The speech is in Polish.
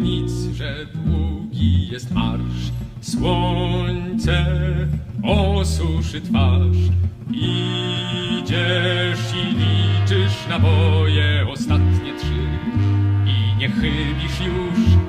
nic, że długi jest marsz. Słońce osuszy twarz. Idziesz i liczysz naboje ostatnie trzy i nie chybisz już